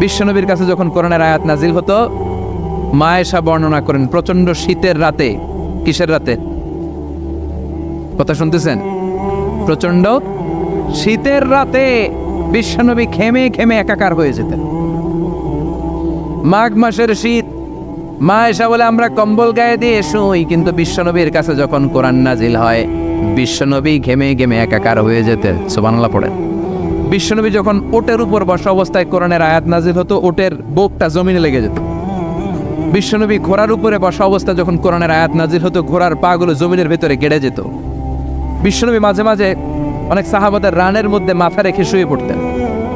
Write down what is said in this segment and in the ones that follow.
বিশ্বনবীর কাছে যখন করোনার আয়াত নাজিল হতো, মায়েশা বর্ণনা করেন প্রচণ্ড শীতের রাতে, কিসের রাতে? কথা শুনতেছেন? প্রচণ্ড শীতের রাতে বিশ্বনবী খেমে খেমে একাকার হয়ে যেতেন। মাঘ মাসের শীত মা এসা বলে, আমরা কম্বল গায়ে দিয়ে শুই। কিন্তু বিশ্বনবীর কাছে যখন কোরআন নাজিল হয়, বিশ্বনবী ঘেমে ঘেমে একাকার হয়ে যেতেন। সুবহানাল্লাহ পড়েন। বিশ্বনবী যখন ওটের উপর বসা অবস্থায় কোরআনের আয়াত নাজিল হতো, ওটের বোকটা জমিনে লেগে যেত। বিশ্বনবী ঘোড়ার উপরে বসা অবস্থায় যখন কোরআনের আয়াত নাজিল হতো, ঘোড়ার পাগুলো জমিনের ভেতরে গেড়ে যেত। বিশ্বনবী মাঝে মাঝে অনেক সাহাবাদের রানের মধ্যে মাথা রেখে শুয়ে পড়তেন।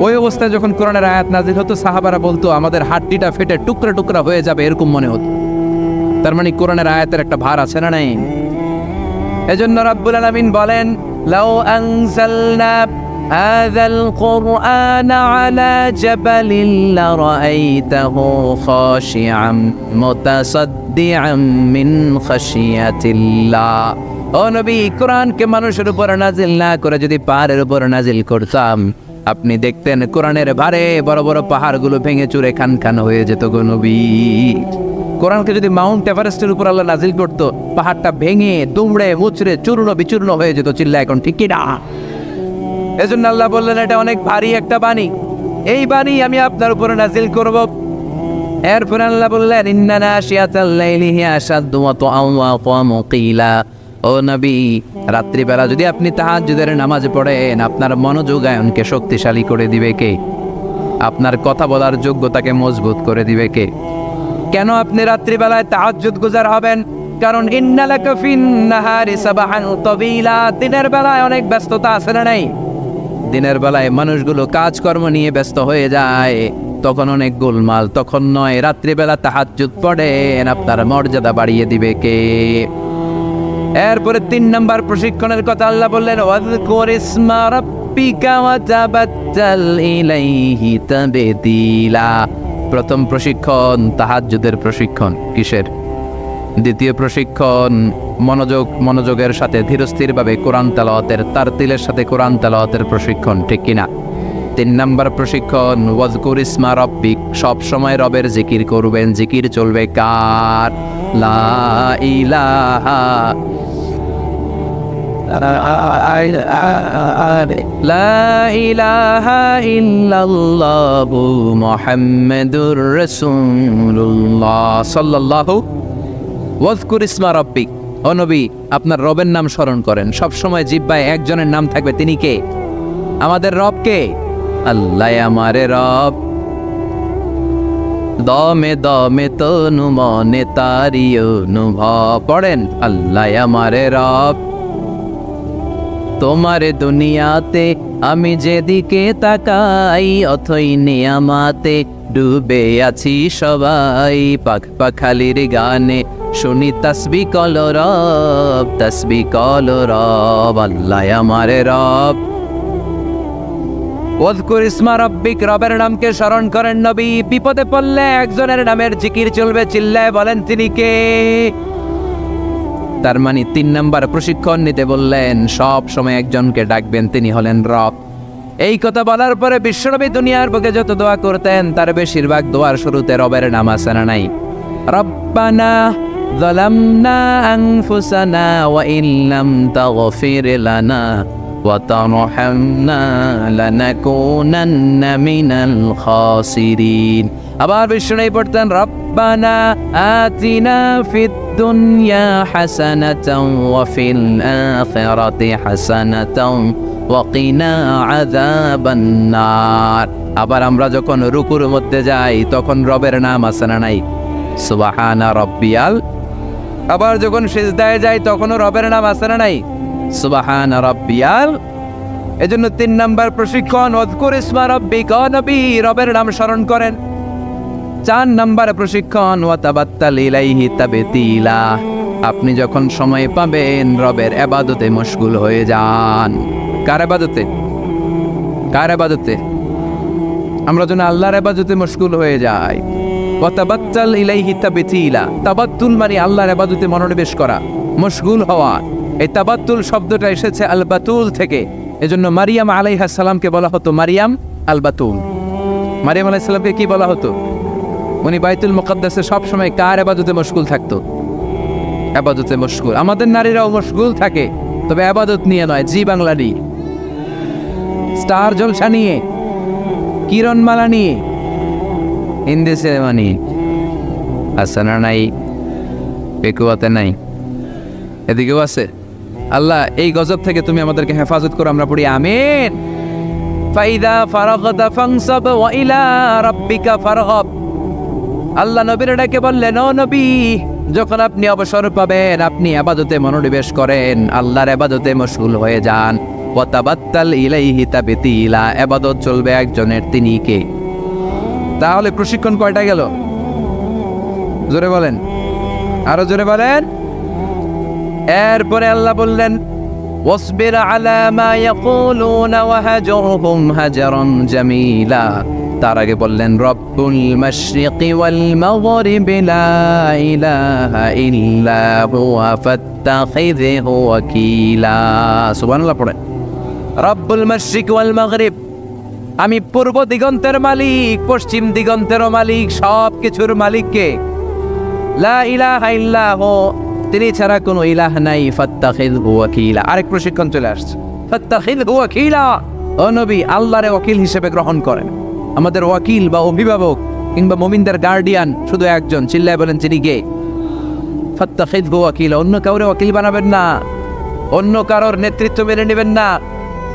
ওই অবস্থায় যখন কোরআনের আয়াত নাজিল হতো, সাহাবারা বলতো, আমাদের হাড্ডিটা ফেটে টুকরা টুকরা হয়ে যাবে, এরকম মনে হতো। তার মানে কোরআনের আয়াতের একটা ভার আছে না নাই? এজন্য রাব্বুল আলামিন বলেন, লাউ আনজালনা هذا القرآن على جبل لرأيته خاشعا متصدعا من خشية الله ও নবী কোরআনকে মানুষের উপর নাজিল না করে যদি পাহাড়ের উপর নাজিল করতাম আপনি দেখতেন কোরআনের ভারে বড় বড় পাহাড়গুলো ভেঙে চুরে খান খান হয়ে যেত গো নবী কোরআনকে যদি মাউন্ট এভারেস্টের উপর আল্লাহ নাজিল করতো পাহাড়টা ভেঙে দুমড়ে মুচড়ে চূর্ণ বিচূর্ণ হয়ে যেত চিল্লা এখন ঠিক কি না এজন্য আল্লাহ বললেন, এটা অনেক ভারী একটা বাণী। এই বাণী আমি আপনার উপরে নাজিল করব। এরপর আল্লাহ বললেন ইন্নানা শিয়াতাল লাইলি হিয়া আশাদ্দু ওয়া তুআওয়া ওয়া মুকিলা। ও নবী, রাত্রিবেলা যদি আপনি তাহাজ্জুদের নামাজ পড়েন, আপনার মনোযোগায়নকে শক্তিশালী করে দিবে কে? আপনার কথা বলার যোগ্যতাকে মজবুত করে দিবে কে? কেন আপনি রাত্রিবেলায় তাহাজ্জুদ গুজার হবেন? কারণ, ইন্নালাকা ফিন নাহারি সাবাহান তাবিলা। দিনের বেলায় অনেক ব্যস্ততা আছে না নাই? দিনের বেলায় মানুষগুলো কাজকর্ম নিয়ে ব্যস্ত হয়ে যায়। তখন অনেক গোলমাল, তখন নয়, রাত্রিবেলা তাহাজ্জুদ পড়েন আপনার মর্যাদা বাড়িয়ে দিবে কে? এরপরে তিন নাম্বার প্রশিক্ষণের কথা আল্লাহ বললেন প্রথম প্রশিক্ষণ, তাহাজ্জুদের প্রশিক্ষণ, কিসের? দ্বিতীয় প্রশিক্ষণ মনোযোগ মনোযোগের সাথে ধীরস্থিরভাবে কোরআন তালাওয়াতের তার তিলের সাথে কোরআন তালাওয়াতের প্রশিক্ষণ ঠিক কিনা? তিন নম্বর প্রশিক্ষণ ওয়াজকুর ইসমা রব্বিক সব সময় রবের জিকির করবেন জিকির চলবে কার? লা ইলাহা লা ইলাহা ইল্লাল্লাহু মুহাম্মাদুর রাসূলুল্লাহ সাল্লাল্লাহু ওয়াজকুর ইসমা রব্বিক নবী, আপনার রবের নাম স্মরণ করেন। সব সময় জিব্বায় একজনের নাম থাকবে। তিনি কে? আমাদের রব কে? আল্লাহ আমারে রব। দমে দমে তনু মনে তারি অনুভব। পড়েন, আল্লাহ আমারে রব। তোমারে দুনিয়াতে আমি যেদিকে তাকাই, অথই নিয়ামাতে ডুবে আছি সবাই। পাখ পাখালির গানে শুনি তসবি কল রব, তসবি কল রব, আল্লাহ আমারে রব। ওয়াজকুর ইসমা রব্বিক রবের নামকে স্মরণ করেন নবী। বিপদে পড়লে একজনের নামের জিকির চলবে, চিল্লায় বলেন তিনি কে? তার মানে তিন নাম্বার প্রশিক্ষণ নিতে বললেন, সব সময় একজনকে ডাকবেন, তিনি হলেন রব। এই কথা বলার পরে বিশ্বনবী দুনিয়ার বুকে যত দোয়া করতেন, তার বেশিরভাগ দোয়ার শুরুতে রবের নাম আছে না নাই। রব্বানা ظلمنا أنفسنا وإن لم تغفر لنا وترحمنا لنكونن من الخاسرين আবার বিষ্ণু পড়তেন রব্বানা আতিনা ফিদ দুনিয়া হাসানাতাও ওয়া ফিল আখিরাতি হাসানাতাও ওয়া কিনা আযাবান নার আবার আমরা যখন রুকুর মধ্যে যাই তখন রবের নাম আছে না নাই সুবহানা রব্বিয়াল আবার যখন সিজদায় যাই তখনও রবের নাম আছে না নাই? সুবহানা রব্বিয়াল। এজন্য তিন নাম্বার প্রশিক্ষণ অদকুর ইসমা নবী রবের নাম স্মরণ করেন। চার নাম্বার প্রশিক্ষণ, ওয়াতাবাত্তাল ইলাইহি তাবেতিলা আপনি যখন সময় পাবেন, রবের এবাদতে মশগুল হয়ে যান। কার এবাদতে? কার এবাদতে? আমরা যেন আল্লাহর এবাদতে মশগুল হয়ে যাই। ইলাইহি তাবেতিলা। তাবাত্তুল মানে আল্লাহর এবাদতে মনোনিবেশ করা, মশগুল হওয়া। এই তাবাত্তুল শব্দটা এসেছে আল বাতুল থেকে। এজন্য মারিয়াম আলাইহা সালামকে বলা হতো মারিয়াম আল বাতুল মারিয়াম আলাইসাল্লামকে কি বলা হতো? উনি বাইতুল মুকদ্দাসে সবসময় কার আবাদতে মশগুল থাকতো? আবাদতে মশগুল। আমাদের নারীরাও মশগুল থাকে, তবে আবাদত নিয়ে নয়, জি বাংলা নিয়ে। স্টার জলসা নিয়ে, কিরণমালা নিয়ে হিন্দি সিনেমা নিয়ে আসানা নাই পেকুয়াতে নাই এদিকেও আছে আল্লাহ এই গজব থেকে তুমি আমাদেরকে হেফাজত করো আমরা পড়ি আমিন ফাইদা ফারাগতা ফাংসাব রাব্বিকা ফারগাব আল্লাহ নবীর ডাকে বললেন ও নবী যখন আপনি অবসর পাবেন আপনি আবাদতে মনোনিবেশ করেন আল্লাহর আবাদতে মশগুল হয়ে যান ওয়াতাবাত্তাল ইলাইহি তাবিতিলা আবাদত চলবে একজনের তিনি কে তাহলে প্রশিক্ষণ কয়টা গেল জোরে বলেন আরো জোরে বলেন এরপরে আল্লাহ বললেন واصبر على ما يقولون وهجرهم هجرا جميلا তার আগে বললেন রব্বুল মাশরিকি ওয়াল মাগরিবি লা ইলাহা ইল্লা হুয়া ফাত্তাখিযহু ওয়াকিলা সুবহানাল্লাহ পড়ে রব্বুল মাশরিক ওয়াল মাগরিব আমি পূর্ব দিগন্তের মালিক, পশ্চিম দিগন্তেরও মালিক সব কিছুর মালিককে। লা ইলাহা ইল্লাহু, তিনি ছাড়া কোনো ইলাহ নাই, ফাত্তাখিযহু ওয়াকিলা। আরেক প্রশিক্ষণ চলে আসছে। ফাত্তাখিযহু ওয়াকিলা। ও নবী, আল্লাহরে ওয়াকিল হিসেবে গ্রহণ করেন। আমাদের ওয়াকিল বা অভিভাবক কিংবা মুমিনদের গার্ডিয়ান শুধু একজন, চিল্লায় বলেন তিনি গে ফাত্তাখিযহু ওয়াকিলা, অন্য কাউরে ওয়াকিল বানাবেন না। অন্য কারোর নেতৃত্ব মেনে নেবেন না।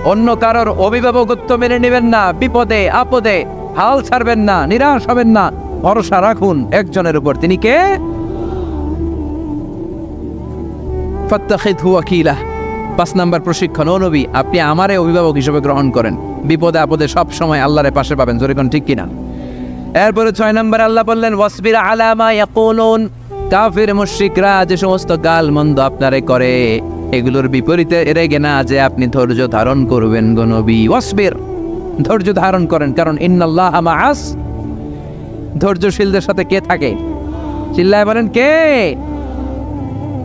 অন্য কারোর অভিভাবকত্ব মেনে নেবেন না, বিপদে, আপদে। হাল ছাড়বেন না, নিরাশ হবেন না। ভরসা রাখুন, একজনের উপর। তিনি কে? পাঁচ নাম্বার প্রশিক্ষণ, ও নবী, আপনি আমারে অভিভাবক হিসেবে গ্রহণ করেন। বিপদে, আপদে সব সময় আল্লাহরে পাশে পাবেন। জোরে কোন ঠিক কিনা? এরপরে ছয় নম্বর আল্লাহ বললেন, ওয়াসবির আলামা ইয়াকুলুন। কাফির, মুশরিকরা যে সমস্ত গাল মন্দ আপনারে করে। এগুলোর বিপরীতে রেগে না যে আপনি ধৈর্য ধারণ করবেন গো নবী। ওয়াসবির, ধৈর্য ধারণ করেন, কারণ ইন্নাল্লাহ মাআস। ধৈর্যশীলদের সাথে কে থাকে? চিল্লায় বলেন, কে?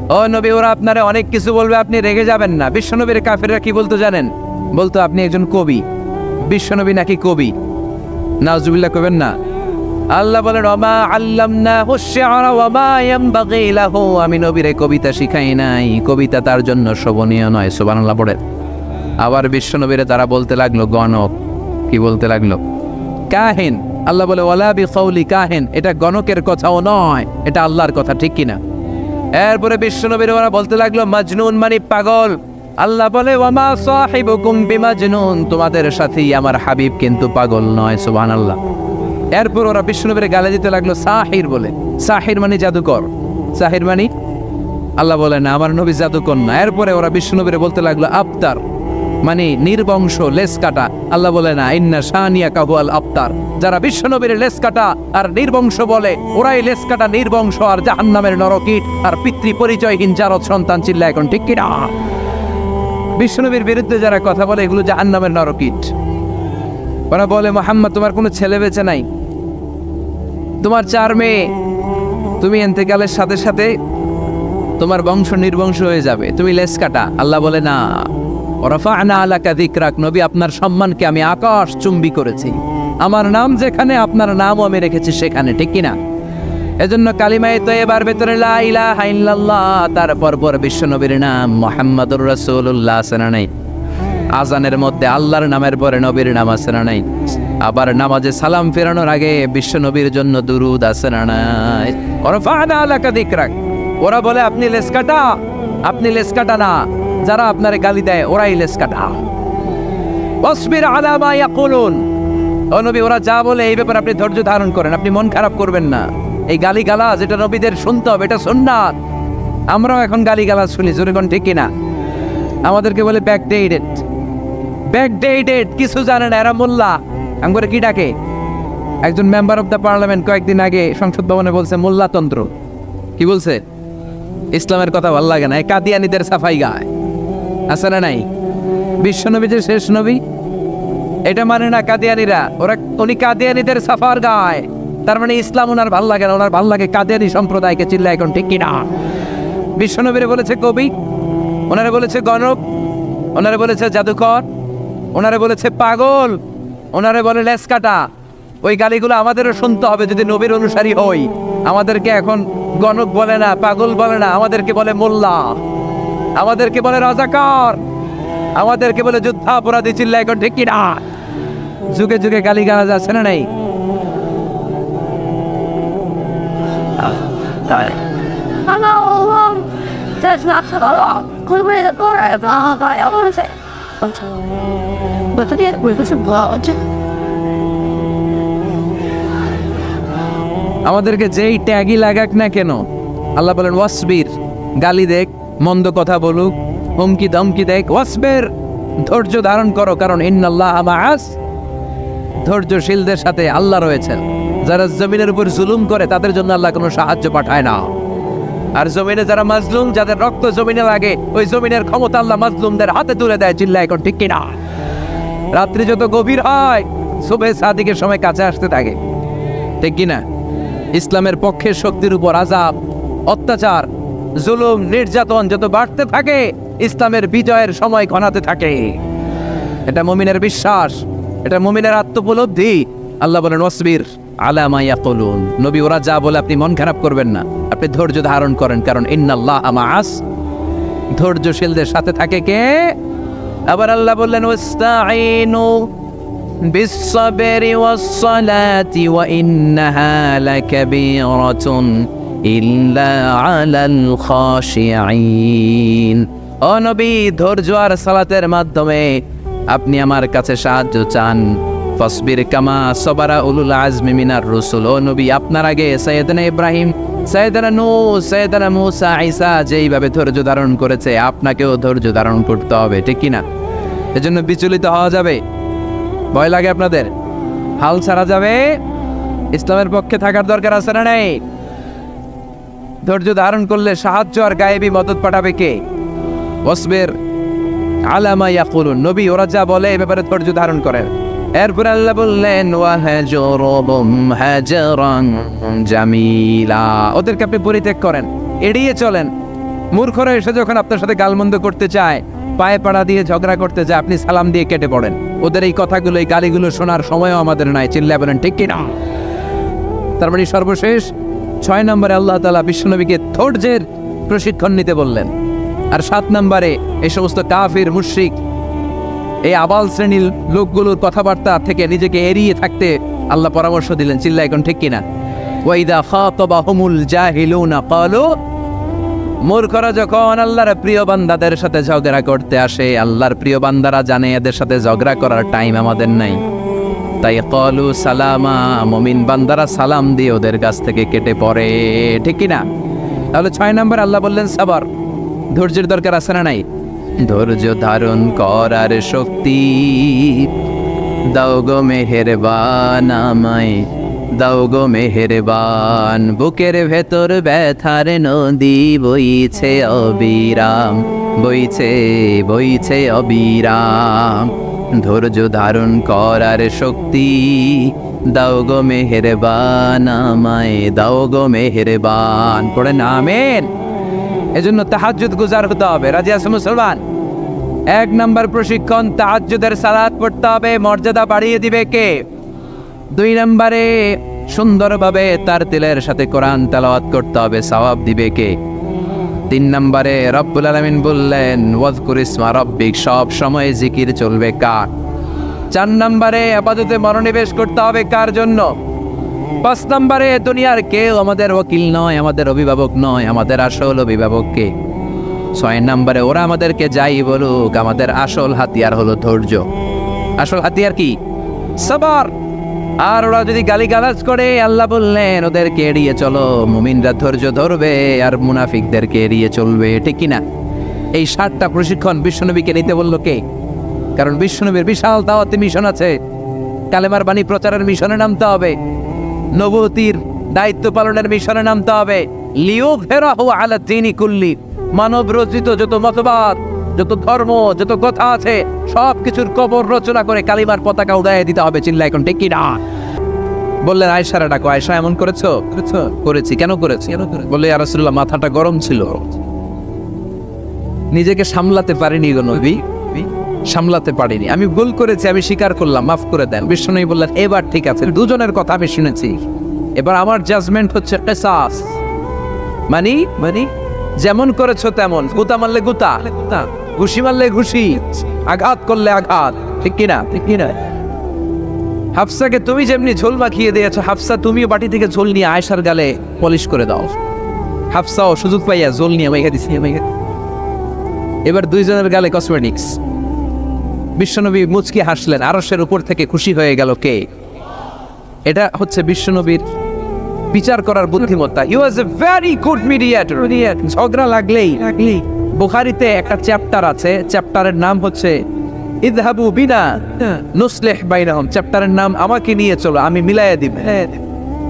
ও নবী, ওরা আপনারে অনেক কিছু বলবে, আপনি রেগে যাবেন না। বিশ্বনবীর কাফিররা কি বলতো জানেন? বলতো, আপনি একজন কবি। বিশ্বনবী নাকি কবি? নাজুবিল্লাহ কবেন না। আল্লাহ বলেন, ওমা আল্লামনা হুশিয়ারা ওমা ইয়ামবাগি লাহু। আমি নবীরে কবিতা শিখাই নাই। কবিতা তার জন্য শোভনীয় নয়, সুবহানাল্লাহ পড়েন। আবার বিশ্বনবীরে তারা বলতে লাগল, গণক। কি বলতে লাগল? কাহিন। আল্লাহ বলে, ওয়ালা বি কওলি কাহিন। এটা গণকের কথাও নয়, এটা আল্লাহর কথা, ঠিক কিনা এরপরে বিশ্বনবীর ওরা বলতে লাগল, মাজনুন মানে পাগল। আল্লাহ বলে ওয়ামা সাহিবুকুম বিমাজনুন। তোমাদের সাথেই আমার হাবিব কিন্তু পাগল নয়, সুবহানাল্লাহ। এরপর ওরা বিষ্ণুনবীর গালে দিতে লাগল সাহির বলে। সাহির মানে জাদুকর। সাহির মানে? আল্লাহ বলে, না, আমার নবী জাদুকর না। এরপরে ওরা বিষ্ণুনবীরে বলতে লাগল, আবতার। মানে নির্বংশ লেস কাটা। আল্লাহ বলে, না, ইন্না শানিয়া কাহুয়াল আবতার। যারা বিশ্বনবীর লেস কাটা আর নির্বংশ বলে, ওরাই লেস কাটা, নির্বংশ আর জাহান নামের নরকিট আর পিতৃ পরিচয়হীন জারদ সন্তান চিল্লা এখন, ঠিক কিনা? বিশ্বনবীর বিরুদ্ধে যারা কথা বলে, এগুলো জাহান্নামের নরকিট। ওরা বলে, মোহাম্মদ, তোমার কোনো ছেলে বেঁচে নাই। তোমার চার মেয়ে। তুমি এন্তেকালের সাথে সাথে তোমার বংশ নির্বংশ হয়ে যাবে। তুমি লেস কাটা। আল্লাহ বলে, না। ওরফা আনা আলাকা দিকরাক নবী, আপনার সম্মানকে আমি আকাশ চুম্বি করেছি। আমার নাম যেখানে, আপনার নামও আমি রেখেছি সেখানে। ঠিক কিনা? এজন্য কালিমায় তো এবার ভেতরে, লা ইলাহা তারপর পর বিশ্বনবীর নাম মোহাম্মদুর রাসূলুল্লাহ সানা নাই? আজানের মধ্যে আল্লাহর নামের পরে নবীর নাম আছে না নাই? আবার নামাজে সালাম ফেরানোর আগে বিশ্ব নবীর জন্য দুরুদ আছে না নাই? ওরা ফানা আলাকা দিকরাক। ওরা বলে, আপনি লেস কাটা, আপনি লেস কাটা না। যারা আপনারে গালি দেয়, ওরাই লেস কাটা। অসবির আলামা ইয়াকুলুন। ও নবী, ওরা যা বলে এই ব্যাপারে আপনি ধৈর্য ধারণ করেন, আপনি মন খারাপ করবেন না। এই গালি গালা যেটা নবীদের শুনতে হবে এটা সুন্নাত। আমরাও এখন গালি গালা শুনি, জোরে ঠিক কিনা? আমাদেরকে বলে ব্যাকডেটেড ব্যাকডেটেড কিছু জানে না, এরা মোল্লা। আঙ্গুরে কি ডাকে? একজন মেম্বার অফ দ্য পার্লামেন্ট কয়েকদিন আগে সংসদ ভবনে বলছে, মোল্লাতন্ত্র। কি বলছে? ইসলামের কথা ভালো লাগে না। কাদিয়ানিদের সাফাই গায়। আছে না নাই? বিশ্বনবী যে শেষ নবী, এটা মানে না কাদিয়ানিরা, ওরা উনি কাদিয়ানিদের সাফার গায়। তার মানে ইসলাম ওনার ভালো লাগে না, ওনার ভালো লাগে কাদিয়ানি সম্প্রদায়কে চিল্লা এখন ঠিক কিনা বিশ্বনবীরে বলেছে কবি, ওনারা বলেছে গণক, ওনারা বলেছে জাদুকর ওনারা বলেছে, পাগল। ওনারে বলে লেস কাটা ওই গালিগুলো আমাদেরও শুনতে হবে যদি নবীর অনুসারী হই। আমাদেরকে এখন গণক বলে না, পাগল বলে না, আমাদেরকে বলে মোল্লা। আমাদেরকে বলে রাজাকার। আমাদেরকে বলে যুদ্ধাপরাধী চিল্লা এখন ঠিক কিনা যুগে যুগে গালি গালা যাচ্ছে না নাই that's not so long. Could we? I want to say. But the end with some blood. আমাদেরকে যেই ট্যাগই লাগাক না কেন, আল্লাহ বলেন, ওয়াসবির, গালি দেখ, মন্দ কথা বলুক, হুমকি ধমকি দেখ, ওয়াসবের, ধৈর্য ধারণ করো, কারণ ইন্নাল্লাহ মাআস ধৈর্যশীলদের সাথে আল্লাহ রয়েছেন যারা জমিনের উপর জুলুম করে, তাদের জন্য আল্লাহ কোনো সাহায্য পাঠায় না আর জমিনে যারা মাজলুম, যাদের রক্ত জমিনে লাগে, ওই জমিনের ক্ষমতা আল্লাহ মাজলুমদের হাতে তুলে দেয় চিল্লা এখন ঠিক কিনা? রাত্রি যত গভীর হয় শুভে সাদিকের সময় কাছে আসতে থাকে। ঠিক কিনা? ইসলামের পক্ষের শক্তির উপর আজাব অত্যাচার, জুলুম, নির্যাতন যত বাড়তে থাকে, ইসলামের বিজয়ের সময় ঘনাতে থাকে। এটা মুমিনের বিশ্বাস, এটা মুমিনের আত্মপলব্ধি, আল্লাহ বলেন, ওয়াসবির। আলা মাইয়া কলুন নবী, ওরা যা বলে আপনি মন খারাপ করবেন না। আপনি ধৈর্য ধারণ করেন, কারণ ইন্নাল্লাহ আমাস ধৈর্যশীলদের সাথে থাকে কে? আবার আল্লাহ বললেন ওয়াস্তাইনু বিসসাবরি ওয়াসসালাতি ওয়া ইন্নাহা লাকাবীরাতুন ইল্লা আলাল খাশিয়িন ও নবী, ধৈর্য আর সালাতের মাধ্যমে আপনি আমার কাছে সাহায্য চান। ফসবির কামা সবারা উলুল আজমি মিনার রসুল। ও নবী, আপনার আগে সৈয়দনা ইব্রাহিম সৈয়দনা নূ সৈয়দনা মুসা, ঈসা যেইভাবে ধৈর্য ধারণ করেছে, আপনাকেও ধৈর্য ধারণ করতে হবে, ঠিক কিনা? এজন্য বিচলিত হওয়া যাবে। ভয় লাগে আপনাদের? হাল ছাড়া যাবে? ইসলামের পক্ষে থাকার দরকার আছে না নেই? ধৈর্য ধারণ করলে সাহায্য আর গায়েবী মদত পাঠাবে কে? ওসবের আলামা ইয়াকুলুন। নবী, ওরা যা বলে এ ব্যাপারে ধৈর্য ধারণ করেন। এরপর আল্লাহ বললেন জামিলা। ওদেরকে আপনি পরিত্যাগ করেন, এড়িয়ে চলেন। মূর্খরা এসে যখন আপনার সাথে গালমন্দ করতে চায়, পায়ে পাড়া দিয়ে ঝগড়া করতে যায়, আপনি সালাম দিয়ে কেটে পড়েন। ওদের এই কথাগুলো, এই গালিগুলো শোনার সময়ও আমাদের নাই চিল্লা বলেন, ঠিক কিনা? তার মানে সর্বশেষ ছয় নম্বরে আল্লাহ তালা বিশ্বনবীকে ধৈর্যের প্রশিক্ষণ নিতে বললেন। আর সাত নম্বরে এই সমস্ত কাফির, মুশরিক এই আবাল শ্রেণির লোকগুলোর কথাবার্তা থেকে নিজেকে এড়িয়ে থাকতে আল্লাহ পরামর্শ দিলেন। চিল্লা, এখন ঠিক কিনা? ওয়াইদা খাতাবাহুমুল জাহিলুনা ক্বালু, মূর্খরা যখন আল্লাহর প্রিয় বান্দাদের সাথে ঝগড়া করতে আসে, আল্লাহর প্রিয় বান্দারা জানে এদের সাথে ঝগড়া করার টাইম আমাদের নাই। তাই কলু সালামা, মমিন বান্দারা সালাম দিয়ে ওদের কাছ থেকে কেটে পড়ে। ঠিক কি না তাহলে ছয় নম্বর আল্লাহ বললেন, সাবার, ধৈর্যের দরকার আছে না নাই? ধৈর্য ধারণ করার শক্তি। দাও গো মেহেরবান দাও গো মেহেরবান। বুকের ভেতর ব্যথার নদী বইছে অবিরাম, বইছে বইছে অবিরাম। ধৈর্য ধারণ করার শক্তি। দাও গো মেহেরবান আমায়, দাও গো মেহেরবান। পড়ে নামেন এজন্য তাহাজ্জুদ গুজার হতে হবে। রাজি মুসলমান? এক নম্বর প্রশিক্ষণ, তাহাজ্জুদের সালাত পড়তে হবে। মর্যাদা বাড়িয়ে দিবে কে? দুই নম্বরে, সুন্দরভাবে তার তিলের সাথে কোরআন তেলাওয়াত করতে হবে। সওয়াব দিবে কে? তিন নম্বরে, রব্বুল আলামিন বললেন, ওয়াজকুর ইসমা রব্বিক, সব সময় জিকির চলবে কার? চার নম্বরে, আপাততে মনোনিবেশ করতে হবে কার জন্য? পাঁচ নম্বরে, দুনিয়ার কেউ আমাদের ওকিল নয়, আমাদের অভিভাবক নয়, আমাদের আসল অভিভাবক কে? ছয় নম্বরে, ওরা আমাদেরকে যাই বলুক, আমাদের আসল হাতিয়ার হলো ধৈর্য। আসল হাতিয়ার কি? সবার। আর ওরা যদি গালিগালাজ করে, আল্লাহ বললেন, ওদেরকে এড়িয়ে চলো, মুমিনরা ধৈর্য ধরবে, আর মুনাফিকদেরকে এড়িয়ে চলবে। ঠিক কিনা? এই সাতটা প্রশিক্ষণ বিশ্বনবীকে নিতে বলল কে? কারণ বিশ্বনবীর বিশাল দাওয়াতি মিশন আছে। কালেমার বাণী প্রচারের মিশনে নামতে হবে। নবতির দায়িত্ব পালনের মিশনে নামতে হবে। লিও ফেরাহু আলা তিনি কুল্লি। মানব রচিত যত মতবাদ যত ধর্ম যত কথা আছে সব কিছুর কবর রচনা করে কালিমার পতাকা উড়াইয়ে দিতে হবে চিল্লা এখন ঠিক না বললেন আয়সারা ডাকো আয়সা এমন করেছ? করেছ। করেছি। কেন করেছি? কেন করে বলে আর মাথাটা গরম ছিল। নিজেকে সামলাতে পারিনি গো নবী। সামলাতে পারিনি। আমি ভুল করেছি, আমি স্বীকার করলাম, মাফ করে দেন। বিষ্ণু বললেন, এবার ঠিক আছে। দুজনের কথা আমি শুনেছি। এবার আমার জাজমেন্ট হচ্ছে কেসাস মানি? মানি? যেমন করেছ তেমন। গুতা মারলে গুতা, ঘুষি মারলে ঘুষি, আঘাত করলে আঘাত। ঠিক কিনা? ঠিক কিনা? হাফসাকে তুমি যেমনি ঝোল মাখিয়ে দিয়েছ, হাফসা তুমিও বাটি থেকে ঝোল নিয়ে আয়সার গালে পলিশ করে দাও। হাফসাও সুযোগ পাইয়া ঝোল নিয়ে মেঘে দিছি মেঘে এবার দুইজনের গালে কসমেটিক্স বিশ্বনবী মুচকি হাসলেন আরসের উপর থেকে খুশি হয়ে গেল কে? এটা হচ্ছে বিশ্বনবীর বিচার করার বুদ্ধিমত্তা। You was a very good mediator ঝগড়া লাগলেই। বুখারিতে একটা চ্যাপ্টার আছে চ্যাপ্টারের নাম হচ্ছে ইদহাবু বিনা নুসলেহ বাইনাহুম। চ্যাপ্টারের নাম আমাকে নিয়ে চলো আমি মিলাইয়া দিব।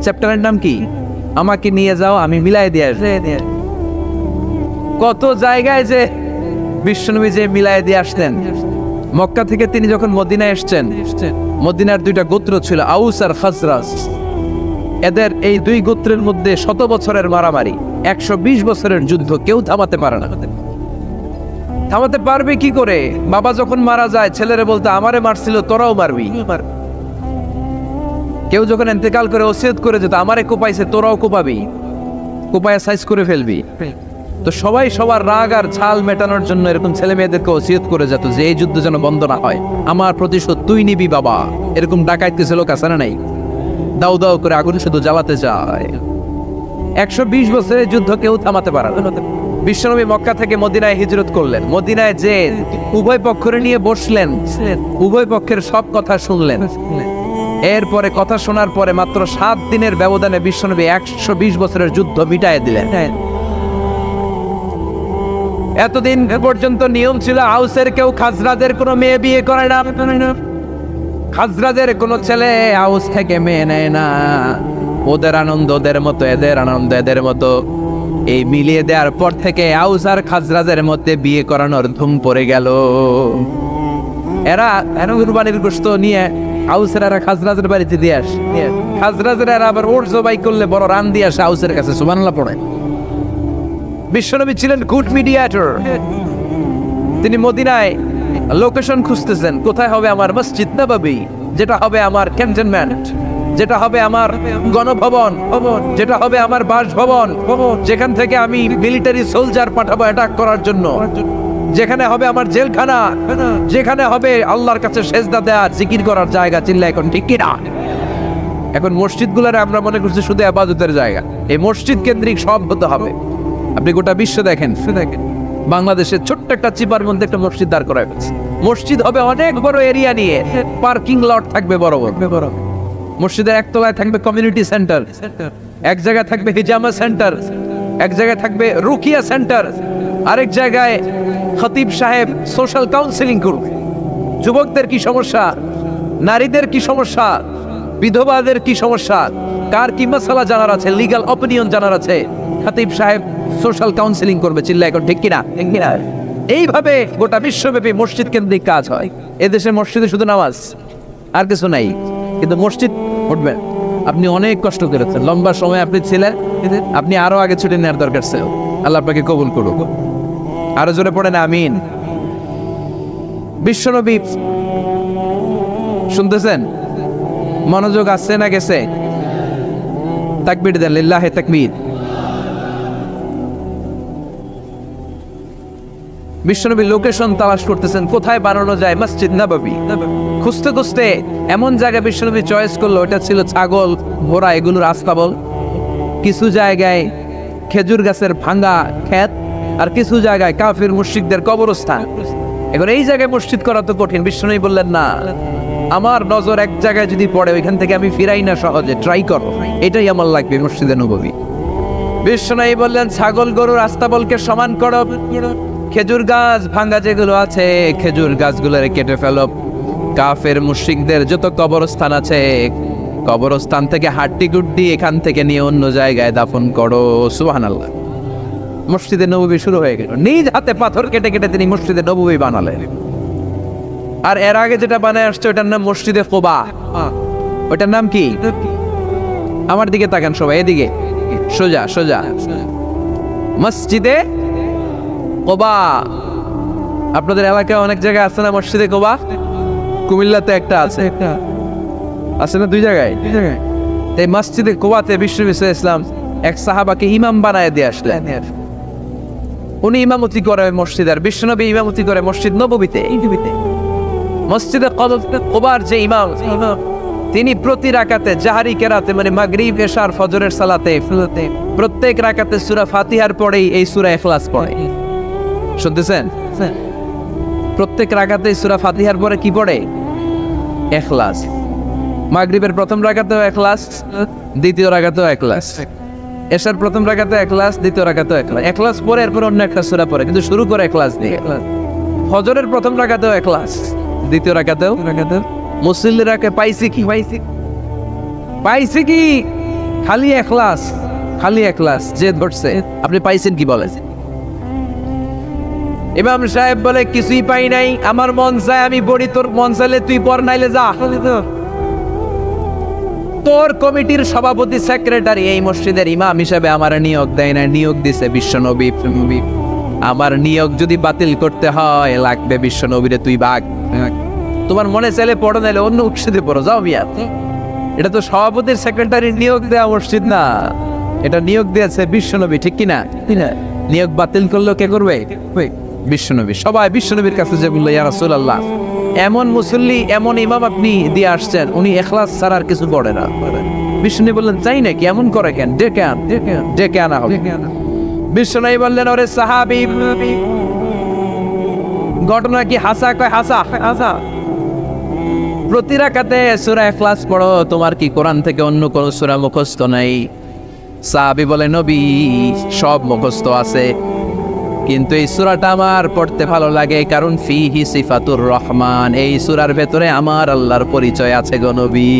চ্যাপ্টারের নাম কি? আমাকে নিয়ে যাও আমি মিলাই দিয়ে আসব। কত জায়গায় যে বিশ্বনবী যে মিলাই দিয়ে আসতেন। মক্কা থেকে তিনি যখন মদিনায় এসছেন মদিনার দুইটা গোত্র ছিল আউস আর খাজরাজ। এদের এই দুই গোত্রের মধ্যে শত বছরের মারামারি একশো বিশ বছরের যুদ্ধ কেউ থামাতে পারে না। থামাতে পারবে কি করে? বাবা যখন মারা যায় ছেলেরা বলতে আমারে মারছিল তোরাও মারবি। কেউ যখন এতেকাল করে ওসিয়ত করে যেত আমারে কোপাইছে তোরাও কোপাবি। কোপায়া সাইজ করে ফেলবি। তো সবাই সবার রাগ আর ছাল মেটানোর জন্য এরকম ছেলে মেয়েদেরকে ওসিয়ত করে যেত যে এই যুদ্ধ যেন বন্ধ না হয়। আমার প্রতিশোধ তুই নিবি বাবা। এরকম ডাকাইতে ছিল কাছে না নাই? দাও দাও করে আগুন শুধু জ্বালাতে যায় একশো বিশ বছরের যুদ্ধ কেউ থামাতে পারে বিশ্বনবী মক্কা থেকে মদিনায় হিজরত করলেন। মদিনায় যে উভয় পক্ষরে নিয়ে বসলেন, উভয় পক্ষের সব কথা শুনলেন। এরপরে কথা শোনার পরে মাত্র সাত দিনের ব্যবধানে বিশ্বনবী একশো বিশ বছরের যুদ্ধ মিটায় দিলেন। এতদিন পর্যন্ত নিয়ম ছিল হাউসের কেউ খাজরাদের কোনো মেয়ে বিয়ে করে না। খাজরাদের কোনো ছেলে হাউস থেকে মেয়ে নেয় না। ওদের আনন্দ, ওদের মতো, এদের আনন্দ, এদের মতো। এই মিলিয়ে দেওয়ার পর থেকে আউস আর খাজরাজের মধ্যে বিয়ে করানোর ধুম পড়ে গেল। এরা এরা কুরবানির গোস্ত নিয়ে আউসের এরা খাজরাজের বাড়িতে দিয়ে আস। খাজরাজের এরা আবার ওর জবাই করলে বড় রান দিয়ে আসে আউসের কাছে সুবানাল্লাহ পড়ে। বিশ্বনবী ছিলেন গুড মিডিয়েটর তিনি মদিনায় লোকেশন খুঁজতেছেন, কোথায় হবে আমার মসজিদ নবাবী, যেটা হবে আমার ক্যান্টনমেন্ট যেটা হবে আমার গণভবন, যেটা হবে আমার বাসভবন, যেখান থেকে আমি মিলিটারি সোলজার পাঠাবো অ্যাটাক করার জন্য। যেখানে হবে আমার জেলখানা, যেখানে হবে আল্লাহর কাছে সেজদা দেওয়ার জিকির করার জায়গা চিল্লা এখন ঠিক কিনা? এখন মসজিদগুলোর আমরা মনে করছি শুধু আবাদতের জায়গা। এই মসজিদ কেন্দ্রিক সব হতে হবে। আপনি গোটা বিশ্ব দেখেন। দেখেন বাংলাদেশের ছোট্ট একটা চিপার মধ্যে একটা মসজিদ দাঁড় করা হয়েছে মসজিদ হবে অনেক বড় এরিয়া নিয়ে। পার্কিং লট থাকবে বড় বড়। মসজিদের একতলায় থাকবে কমিউনিটি সেন্টার। এক জায়গায় থাকবে হিজামা সেন্টার। এক জায়গায় থাকবে রুকিয়া সেন্টার। আরেক জায়গায় খতিব সাহেব সোশ্যাল কাউন্সিলিং করবে। যুবকদের কি সমস্যা? নারীদের কি সমস্যা? বিধবাদের কি সমস্যা? কার কি মশালা জানার আছে? লিগাল অপিনিয়ন জানার আছে? খতিব সাহেব সোশ্যাল কাউন্সিলিং করবে চিল্লা এখন ঠিক কিনা? ঠিক কিনা? এইভাবে গোটা বিশ্বব্যাপী মসজিদ কেন্দ্রিক কাজ হয়। এদেশে মসজিদে শুধু নামাজ আর কিছু নাই। কিন্তু মসজিদ উঠবেন আপনি অনেক কষ্ট করেছেন। লম্বা সময় আপনি ছিলেন আপনি আরও আগে ছুটে নেওয়ার দরকার ছিল। আল্লাহ আপনাকে কবুল করুক। আরও জোরে পড়েন আমিন। বিশ্বনবী শুনতেছেন? মনোযোগ আসছে না গেছে? তাকবির দেন লিল্লাহে তাকবীর। বিশ্বনবী লোকেশন তালাশ করতেছেন, কোথায় বানানো যায় মসজিদ নববী। খুঁজতে খুঁজতে এমন জায়গায় বিশ্বনবী চয়েস করল, এটা ছিল ছাগল, ঘোড়া এগুলোর আস্তাবল কিছু জায়গায় খেজুর গাছের ভাঙ্গা ক্ষেত, আর কিছু জায়গায় কাফির মুশরিকদের কবরস্থান। এখন এই জায়গায় মসজিদ করা তো কঠিন, বিশ্বনবী বললেন, না, আমার নজর এক জায়গায় যদি পড়ে, ওইখান থেকে আমি ফিরাই না সহজে ট্রাই করো। এটাই আমার লাগবে মসজিদে নবী বিশ্বনবী বললেন, ছাগল গরুর আস্তাবলকে সমান করো। খেজুর গাছ ভাঙ্গা যেগুলো আছে, খেজুর গাছগুলোরে কেটে ফেলো। কাফের মুশরিকদের যত কবরস্থান আছে, কবরস্থান থেকে হাড্ডি গুড্ডি এখান থেকে নিয়ে অন্য জায়গায় দাফন করো, সুবহানাল্লাহ। মসজিদে নবী শুরু হয়ে গেল। নিজ হাতে পাথর কেটে কেটে তিনি মসজিদে নবী বানালেন। আর এর আগে যেটা বানায় আসছে, ওটার নাম মসজিদে কোবা। ওটার নাম কি? আমার দিকে তাকান সবাই, এদিকে। সোজা সোজা। মসজিদে কোবা। আপনাদের এলাকায় অনেক জায়গায় আছে না মসজিদে কোবা? কুমিল্লাতে একটা আছে। একটা। আছে না দুই জায়গায়? দুই জায়গায়। এই মসজিদে কোবাতে বিশ্ব ইসলাম এক সাহাবাকে ইমাম বানায় দিয়ে আসলেন। উনি ইমামতি করে মসজিদ আর বিশ্বনবী ইমামতি করে মসজিদ নববীতে। মসজিদে কোবার যে ইমাম তিনি প্রতি রাকাতে জাহারি কেরাতে মানে মাগরিব এশার ফজরের সালাতে প্রত্যেক রাকাতে সুরা ফাতিহার পরেই এই সূরা ইখলাস পড়ে। শুনতেছেন? প্রত্যেক রাকাতে সূরা ফাতিহার পরে কি পড়ে? ইখলাস মাগরিবের প্রথম রাকাতেও ইখলাস দ্বিতীয় রাকাতেও ইখলাস এশার প্রথম রাকাতে ইখলাস দ্বিতীয় রাকাতেও ইখলাস ইখলাস পরে এরপর অন্য একটা সুরা পরে কিন্তু শুরু করে ইখলাস দিয়ে। ফজরের প্রথম রাকাতেও ইখলাস দ্বিতীয় রাকাতেও রাকাতেও মুসল্লিরাকে পাইছে কি? পাইছে। পাইছে কি? খালি এখলাস খালি এখলাস যে ধরছে আপনি পাইছেন কি বলে ইমাম সাহেব বলে কিছুই পাই নাই। আমার মন চায় আমি বড়ি তোর মন চাইলে তুই পর নাইলে যা। তোর কমিটির সভাপতি সেক্রেটারি এই মসজিদের ইমাম হিসেবে আমার নিয়োগ দেয় না নিয়োগ দিছে বিশ্বনবী নবী আমার নিয়োগ যদি বাতিল করতে হয় লাগবে বিশ্বনবীরে তুই বাঘ। তোমার মনে চাইলে পড়ো নাইলে অন্য উৎসিতে পড়ো। যাও মিয়া। এটা তো সভাপতির সেক্রেটারি নিয়োগ দেওয়া মসজিদ না। এটা নিয়োগ দিয়েছে বিশ্বনবী ঠিক কিনা? নিয়োগ বাতিল করল কে করবে। বিশ্বনবী। সবাই বিশ্বনবীর কাছে যে বলল ইয়া রাসূলুল্লাহ এমন মুসল্লি এমন ইমাম আপনি দিয়ে আসছেন উনি এখলাস ছাড়া আর কিছু পড়ে না। বিষ্ণু বললেন চাই নাকি? এমন করে কেন? ডেকে আন ডেকে আনা হবে বিষ্ণু বললেন ওরে সাহাবি ঘটনা কি হাসা? কয় হাসা? হাসা? প্রতি রাকাতে সূরা ইখলাস পড়ো তোমার কি কোরআন থেকে অন্য কোন সূরা মুখস্থ নাই? সাহাবী বলে নবী সব মুখস্থ আছে। কিন্তু এই সূরাটা আমার পড়তে ভালো লাগে কারণ ফিহি সিফাতুর রহমান। এই সূরার ভেতরে আমার আল্লাহর পরিচয় আছে গো নবী।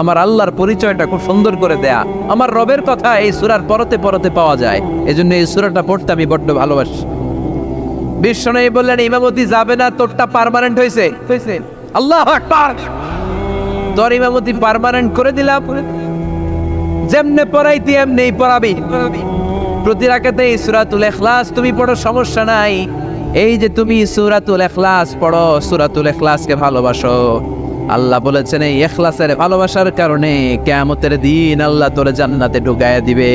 আমার আল্লাহর পরিচয়টা খুব সুন্দর করে দেয়া। আমার রবের কথা এই সূরার পরতে পরতে পাওয়া যায়। এজন্য এই সুরাটা পড়তে আমি বড্ড ভালোবাসি। বিশ্বনবী বললেন ইমামতি যাবে না তোরটা পার্মানেন্ট হয়েছে আল্লাহ তোর ইমামতি পার্মানেন্ট করে দিলাম। যেমনে পড়াইতি এমনি পড়াবি। প্রতি এই সূরাতুল ইখলাস, তুমি পড়ো, সমস্যা নাই। এই যে তুমি সূরাতুল ইখলাস পড়ো, সূরাতুল ইখলাসকে ভালোবাসো। আল্লাহ বলেছেন এই ইখলাসের ভালোবাসার কারণে কিয়ামতের দিন আল্লাহ তোরে জান্নাতে ঢুকায় দিবে।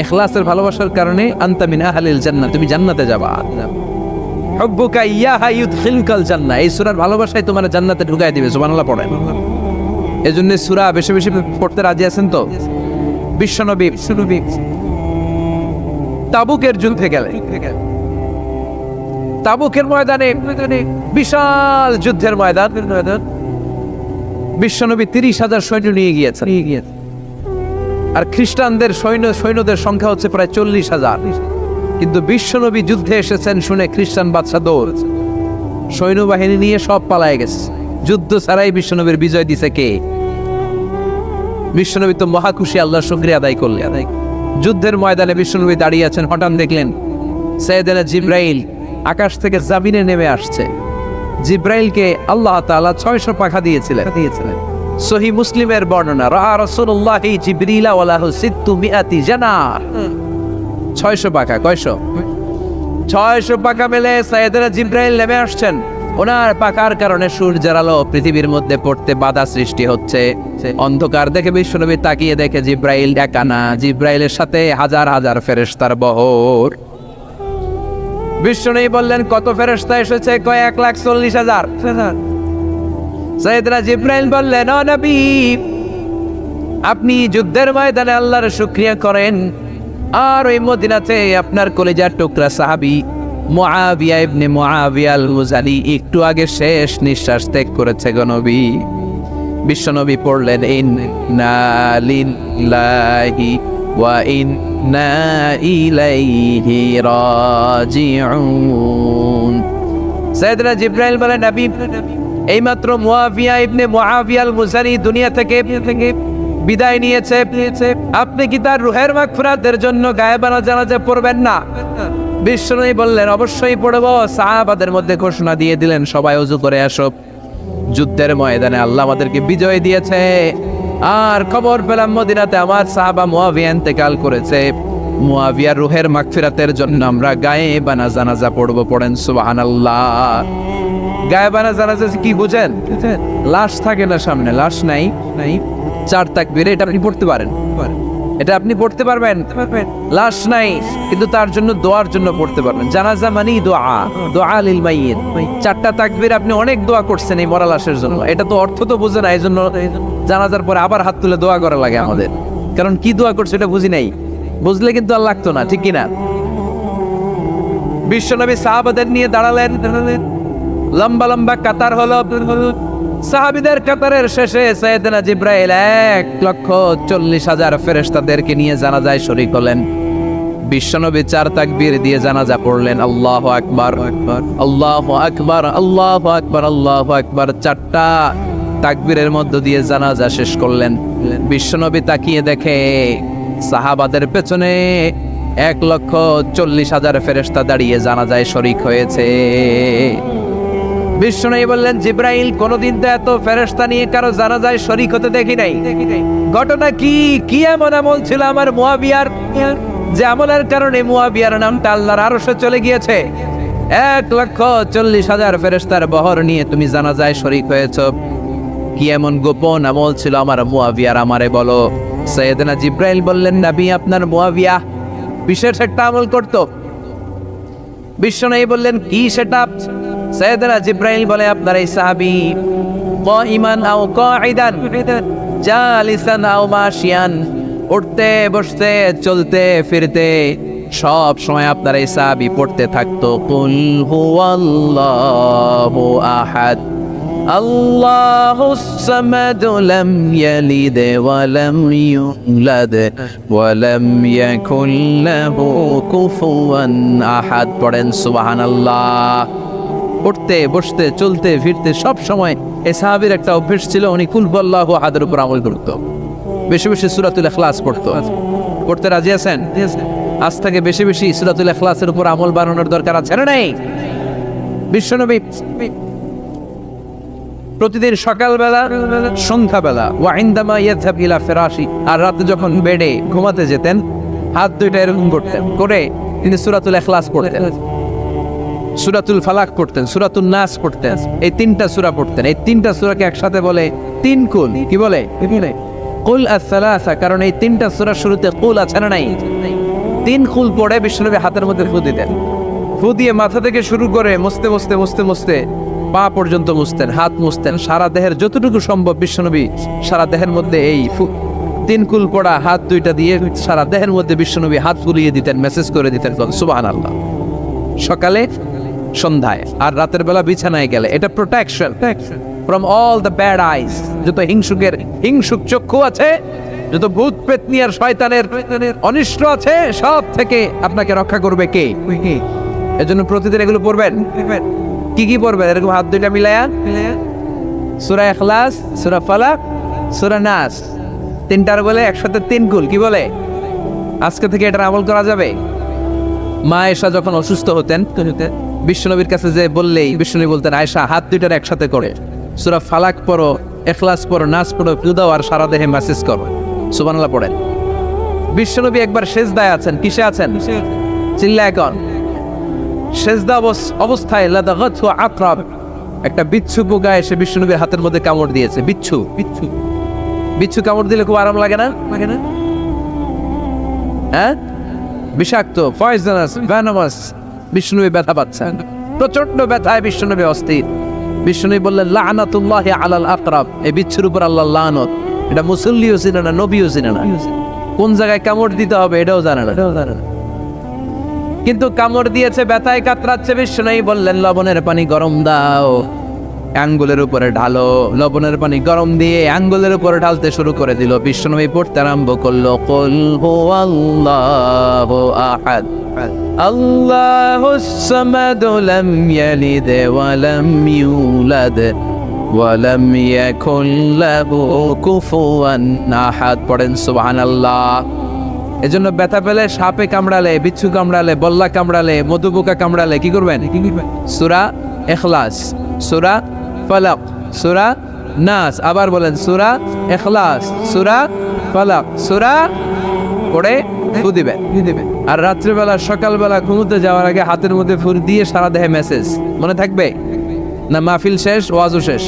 এখলাসের ভালোবাসার কারণে আনতা মিন আহলিল জান্নাত তুমি জান্নাতে যাবা। হুব্বুকা ইয়াহা ইউদখিলকাল জান্নাহ, এই সূরার ভালোবাসায় তোমার জান্নাতে ঢুকায় দিবে, সুবহানাল্লাহ পড়েন। এজন্য সূরা বেশি বেশি পড়তে রাজি আছেন তো? বিশ্বনবী তাবুকের যুদ্ধে তাবুকের ময়দানে বিশাল যুদ্ধের ময়দান। বিশ্বনবী তিরিশ হাজার সৈন্য নিয়ে গিয়েছেন। নিয়ে গিয়েছেন আর খ্রিস্টানদের সৈন্য, সৈন্যদের সংখ্যা হচ্ছে প্রায় চল্লিশ হাজার। কিন্তু বিশ্বনবী যুদ্ধে এসেছেন শুনে খ্রিস্টান বাদশা দৌড়। সৈন্যবাহিনী নিয়ে সব পালায় গেছে। যুদ্ধ ছাড়াই বিশ্বনবীর বিজয় দিছে কে? বিশ্বনবী তো মহাখুশি আল্লাহ শুক্রিয়া আদায় করলেন। যুদ্ধের ময়দানে বিশ্বনবী দাঁড়িয়ে আছেন, হঠাৎ দেখলেন সৈয়দানা জিব্রাইল আকাশ থেকে জামিনে নেমে আসছে। জিব্রাইলকে আল্লাহ তাআলা ছয়শো পাখা দিয়েছিলেন। দিয়েছিলেন সহি মুসলিমের বর্ণনা রা রাসূলুল্লাহি জিবরিলা ওয়ালাহু সিত্তু মিআতি জানাহ ছয়শো পাকা কয়শো? ছয়শো পাকা মেলে সাইয়েদনা জিব্রাইল নেমে আসছেন। ওনার পাকার কারণে সূর্যের আলো পৃথিবীর মধ্যে পড়তে বাধা সৃষ্টি হচ্ছে। অন্ধকার দেখে বিশ্বনবী তাকিয়ে দেখে জিব্রাইল একা জিব্রাইলের সাথে হাজার হাজার ফেরেস্তার বহর। বিশ্বনবী বললেন, কত ফেরেশতা এসেছে? কয় এক লাখ চল্লিশ হাজার? সৈয়দরা জিব্রাইল বললেন, ও নবী, আপনি যুদ্ধের ময়দানে আল্লাহর শুকরিয়া করেন। আর ওই মদিনাতে আপনার কলেজার টুকরা সাহাবি মুআবিয়া ইবনে মুআবিয়া আল মুজানি একটু আগে শেষ নিঃশ্বাস ত্যাগ করেছে গো বিশ্বনবী পড়লেন, ইন্না লিল্লাহি ওয়া ইন্না ইলাইহি রাজিউন। সাইয়েদনা জিব্রাইল বলেন নবী এইমাত্র মুআবিয়া ইবনে মুআবিয়া আল মুজানি দুনিয়া থেকে বিদায় নিয়েছে। আপনি কি তার রুহের মাগফিরাতের জন্য গায়েবানা জানাজা পড়বেন না? বিশ্বনবী বললেন, অবশ্যই পড়ব। সাহাবাদের মধ্যে ঘোষণা দিয়ে দিলেন, সবাই অজু করে আসো যুদ্ধের ময়দানে আল্লাহ আমাদেরকে বিজয় দিয়েছে। আর খবর পেলাম, মদিনাতে আমার সাহাবা মুআবিয়া ইন্তেকাল করেছে। মুয়াবিয়ার রুহের মাগফিরাতের জন্য আমরা গায়ে বানা জানাজা পড়ব, পড়েন সুবহানাল্লাহ। গায়ে বানা জানাজা কি বুঝেন? লাশ থাকে না সামনে, লাশ নাই নাই। চার তাকবীরে এটা আপনি পড়তে পারেন। এটা আপনি পড়তে পারবেন? লাশ নাই কিন্তু তার জন্য দোয়ার জন্য পড়তে পারবেন। জানাজা মানেই দোয়া দোয়া লিল মাইয়িত। চারটা তাকবীর আপনি অনেক দোয়া করছেন এই মরা লাশের জন্য। এটা তো অর্থ তো বুঝে না এই জন্য। জানাজার পরে আবার হাত তুলে দোয়া করা লাগে আমাদের। কারণ কি দোয়া করছে এটা বুঝি নাই। বুঝলে কিন্তু আর লাগতো না ঠিক কিনা? বিশ্বনবী সাহাবাদের নিয়ে দাঁড়ালেন। লম্বা লম্বা কাতার হলো। সাহাবিদের কাতারের শেষে সৈয়দনা জিব্রাইল এক লক্ষ চল্লিশ হাজার ফেরেশতাদেরকে নিয়ে জানাজায় শরীক হলেন। বিশ্বনবী চার তাকবীর দিয়ে জানাজা পড়লেন, আল্লাহ আকবার আল্লাহ আকবার আল্লাহ আকবার আল্লাহ আকবার। চারটা তাকবীরের মধ্য দিয়ে জানাজা শেষ করলেন। বিশ্বনবী তাকিয়ে দেখে সাহাবাদের পেছনে এক লক্ষ চল্লিশ হাজার ফেরেশতা দাঁড়িয়ে জানাজায় শরিক হয়েছে। বিষ্ণু বললেন, জিব্রাইল, কোনদিন তো এত ফেরেশতা নিয়ে কারও জানাজায় শরিক হতে দেখি নাই। ঘটনা কি? কি এমন আমল ছিল আমার মুয়াবিয়ার? যে আমলের কারণে মুয়াবিয়ার নামটা আল্লাহর আরশে চলে গিয়েছে। এক লক্ষ চল্লিশ হাজার ফেরেশতার বহর নিয়ে তুমি জানাজায় শরিক হয়েছ। কি এমন গোপন আমল ছিল আমার মুয়াবিয়ার? আমারে বলো। সৈয়দনা জিব্রাইল বললেন, নবী, আপনার মুয়াবিয়া বিশেষ একটা আমল করতো। বিশ্বনবী বললেন, কি সেটা? সৈয়দনা জিব্রাইল বলে আপনার এই সাহাবী কাইমান আও কাইদান জালিসান আও মাশিয়ান উঠতে বসতে চলতে ফিরতে সব সময় আপনার এই সাহাবী পড়তে থাকতো কুল হুয়াল্লাহু আহাদ الله الصمد لم يلد ولم يولد ولم يكن له كفوا احد পড়েন সুবহানাল্লাহ উঠতে বসতে, চলতে, ফিরতে সব সময় এই সাহাবীর একটা অভ্যেস ছিল, উনি কুল বল্লাহ আহাদের উপর আমল করতো। বেশি বেশি সূরাতুল ইখলাস পড়তো। পড়তে রাজি আছেন? আজ থেকে বেশি বেশি সূরাতুল ইখলাসের উপর আমল বানানোর দরকার আছে না নেই? বিশ্বনবী প্রতিদিন সকালবেলা, সন্ধ্যাবেলা ওয়াইন্দামা ইয়াযহাব ইলা ফিরাশি, আর রাতে যখন বেডে ঘুমাতে যেতেন, হাত দুইটা এরকম করতেন, করে তিনি সূরাতুল ইখলাস পড়তেন। সূরাতুল ফালাক পড়তেন সূরাতুল নাস পড়তেন, এই তিনটা সূরা পড়তেন। এই তিনটা সূরাকে একসাথে বলে তিন কুল, কি বলে? কুল আস-সালাসা, কারণ এই তিনটা সূরা শুরুতে কুল আছে না নাই? তিন কুল পড়ে বিষ্ণুনবী হাতের মধ্যে ফু দিতেন। ফু দিয়ে মাথা থেকে শুরু করে মুছতে মুছতে মুছতে মুছতে পা পর্যন্ত মুছতেন, হাত মুছতেন, সারা দেহের যতটুকু সম্ভব বিশ্বনবী সারা দেহের মধ্যে এই ফু, তিন কুল পড়া, হাত দুইটা দিয়ে সারা দেহের মধ্যে বিশ্বনবী হাত গুলিয়ে দিতেন, মেসেজ করে দিতেন সুবাহান আল্লাহ সকালে সন্ধ্যায় আর রাতের বেলা বিছানায় গেলে। এটা protection from all the bad eyes যত হিংসুকের হিংসুক চক্ষু আছে, যত ভূত পেতনি আর শয়তানের অনিষ্ট আছে, সব থেকে আপনাকে রক্ষা করবে কে? এজন্য প্রতিদিন এগুলো পড়বেন। কি কি পড়বেন? এরকম হাত দুইটা মিলায়া। সুরা এখলাস সুরা ফালাক, সুরা নাস। তিনটার বলে একসাথে তিন কুল। কি বলে? আজকে থেকে এটা আমল করা যাবে। মা এসা যখন অসুস্থ হতেন বিশ্বনবীর কাছে যে বললেই বিশ্বনবী বলতেন আয়সা হাত দুইটার একসাথে করে। সুরা ফালাক পড়ো এখলাস পড়ো নাচ পড়ো ফিউদাও আর সারা দেহে মেসেজ করো। সুবানাল্লাহ পড়েন। বিশ্বনবী একবার শেষ দায় আছেন? কিসে আছেন? চিল্লা এখন সেজদা অবস্থায় আকরাব একটা বিচ্ছু পোকা এসে বিষ্ণুনবীর হাতের মধ্যে কামড় দিয়েছে। বিচ্ছু। বিচ্ছু। বিচ্ছু কামড় দিলে খুব আরাম লাগে না? লাগে না। হ্যাঁ? বিষাক্ত পয়জনাস ভ্যানামাস বিষ্ণুনবী ব্যথা পাচ্ছেন। প্রচণ্ড ব্যথায় বিষ্ণুবী অস্থির। বিষ্ণুবী বললেন লানাতুল্লাহ আলাল আকরাব। এই বিচ্ছুর উপর আল্লাহ লানত। এটা মুসল্লিও চিনে না নবীও চিনে না। কোন জায়গায় কামড় দিতে হবে এটাও জানে না। এটাও জানে না। কিন্তু কামড় দিয়েছে ব্যথায় কাতরাচ্ছে বিষ্ণু বললেন লবণের পানি গরম দাও। আঙ্গুলের উপরে ঢালো লবণের পানি গরম দিয়ে আঙ্গুলের উপরে ঢালতে শুরু করে দিল। বিষ্ণুনবী পড়তে আরম্ভ করল কল হো আল্লাহ আহাদ আল্লাহু সামাদ লাম ইয়ালিদ ওয়া লাম ইউলাদ ওয়া লাম ইয়াকুল লাহু কুফুয়ান আহাদ। পড়েন সুবহানাল্লাহ। এজন্য ব্যথা পেলে সাপে কামড়ালে বিচ্ছু কামড়ালে বল্লা কামড়ালে মধুপোকা কামড়ালে কি করবেন? কি করবেন? সুরা এখলাস সুরা ফালাক। সুরা নাস। আবার বলেন, সুরা এখলাস সুরা ফালাক। সুরা পড়ে ফু দিবেন আর রাত্রিবেলা, সকালবেলা ঘুমোতে যাওয়ার আগে হাতের মধ্যে ফুর দিয়ে সারা দেহে মেসেজ। মনে থাকবে? না মাহফিল শেষ, ওয়াজও শেষ?